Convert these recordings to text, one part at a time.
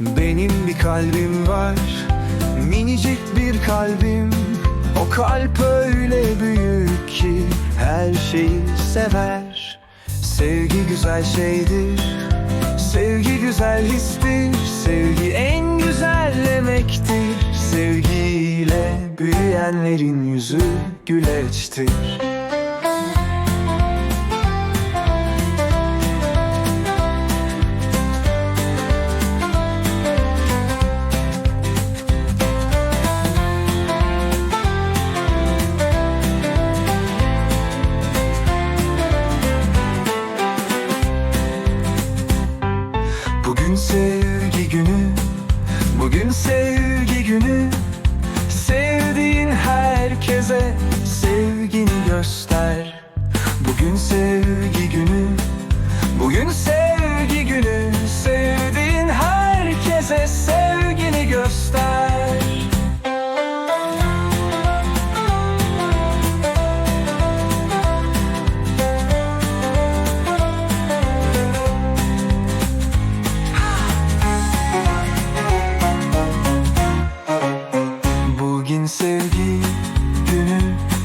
Benim bir kalbim var Minicik bir kalbim. O kalp öyle büyük ki Her şeyi sever. Sevgi güzel şeydir Sevgi güzel histir. Sevgi en güzel emektir. Sevgiyle büyüyenlerin yüzü güleçtir Bugün sevgi günü Bugün sevgi günü. Sevdiğin herkese sevgini göster. Bugün sevgi günü Bugün sevgi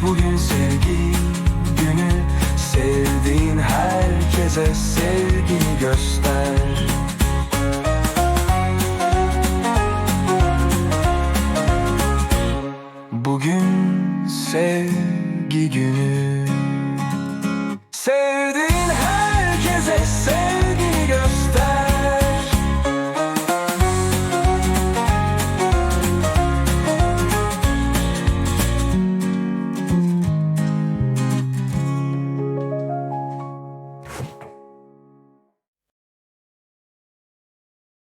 Bugün sevgi günü Sevdiğin herkese sevgini göster. Bugün sevgi günü. Sevdiğin